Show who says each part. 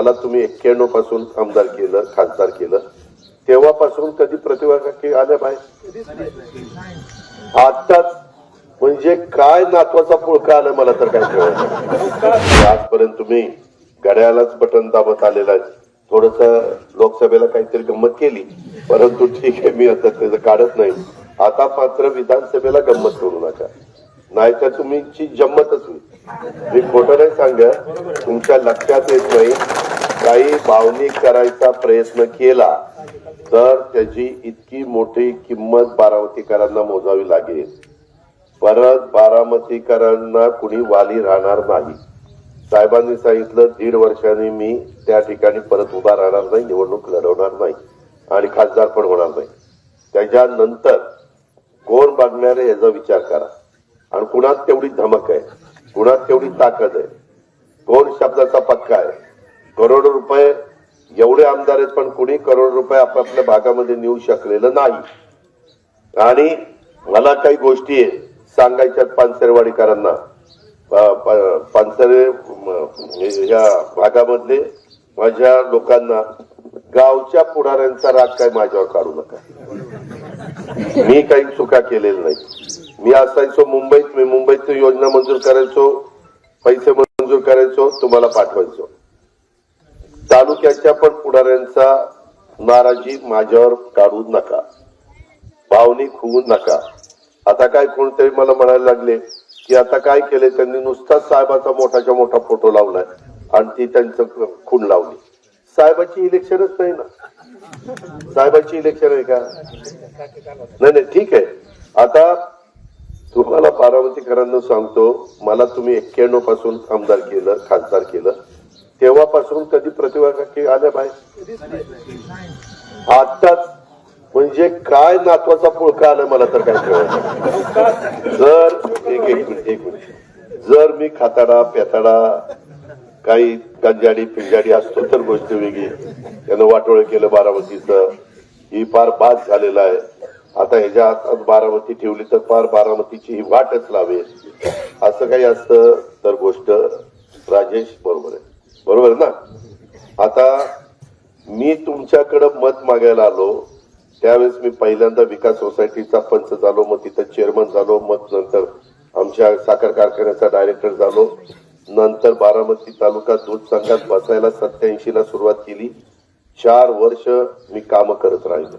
Speaker 1: मला तुम्ही एक्क्याण्णवपासून आमदार केलं खासदार केलं. तेव्हापासून कधी प्रतिभा काकी आल्या बाहेर? आताच म्हणजे काय नातवाचा पुळका आलं मला तर काय कळत आजपर्यंत तुम्ही घड्याळालाच बटन दाबत आलेला आहे. थोडस लोकसभेला काहीतरी गंमत केली. परंतु ठीक आहे मी आता त्याचं काढत नाही. आता मात्र विधानसभेला गंमत करू नका. नाहीतर तुम्हीची जम्मतच होईल. मी खोटं नाही तुमच्या लक्षात येत नाही. काही भावनिक करायचा प्रयत्न केला तर त्याची इतकी मोठी किंमत बारामतीकरांना मोजावी लागेल. परत बारामतीकरांना कुणी वाली राहणार नाही. साहेबांनी सांगितलं दीड वर्षांनी मी त्या ठिकाणी परत उभा राहणार नाही निवडणूक लढवणार नाही आणि खासदार पण होणार नाही. त्याच्यानंतर कोण बघणार आहे याचा विचार करा. आणि कुणात तेवढी धमक आहे? कुणात तेवढी ताकद आहे. कोण शब्दाचा पक्का आहे. करोडो रुपये एवढे आमदार आहेत पण कुणी करोड रुपये आपापल्या भागामध्ये नेऊ शकलेलं नाही. आणि मला काही गोष्टी आहे सांगायच्यात पानसरेवाडीकरांना. पानसरे या भागामधले माझ्या लोकांना गावच्या पुढाऱ्यांचा राग काय माझ्यावर काढू नका. मी काही चुका केलेल्या नाही मी असायचो मुंबईत मी मुंबईत योजना मंजूर करायचो पैसे मंजूर करायचो तुम्हाला पाठवायचो. तालुक्याच्या पण पुढाऱ्यांचा नाराजी माझ्यावर काढू नका. भावनिक होऊ नका. आता काय कोणतरी मला म्हणायला लागले की आता काय केले त्यांनी नुसताच साहेबाचा मोठाच्या मोठा फोटो लावलाय आणि ती त्यांचं खूण लावली. साहेबाची इलेक्शनच नाही ना. साहेबाची इलेक्शन आहे का? नाही नाही ठीक आहे. आता तुम्हाला बारामतीकरांना सांगतो मला तुम्ही एक्क्याण्णवपासून आमदार केलं खासदार केलं. तेव्हापासून कधी प्रतिभा काकी आल्या बाहेर? आताच म्हणजे काय नातवाचा पुळका आलं मला तर काय कळत जर एक एक मिनिट एक मिनिट. जर मी खाताडा पेताडा काही गंजाडी पिंजाडी असतो तर गोष्ट वेगळी. त्यानं वाटोळ केलं बारामतीचं. ही फार बाद झालेला आहे. आता ह्याच्या हातात बारामती ठेवली तर फार बारामतीची ही वाटच लावेल असं काही असतं तर गोष्ट राजेश बरोबर आहे. बरोबर ना? आता मी तुमच्याकडं मत मागायला आलो त्यावेळेस मी पहिल्यांदा विकास सोसायटीचा पंच झालो मग तिथं चेअरमन झालो मग नंतर आमच्या साखर कारखान्याचा डायरेक्टर झालो. नंतर बारामती तालुका दूध संघात बसायला सत्याऐंशी ला सुरुवात केली. चार वर्ष मी काम करत राहिलो.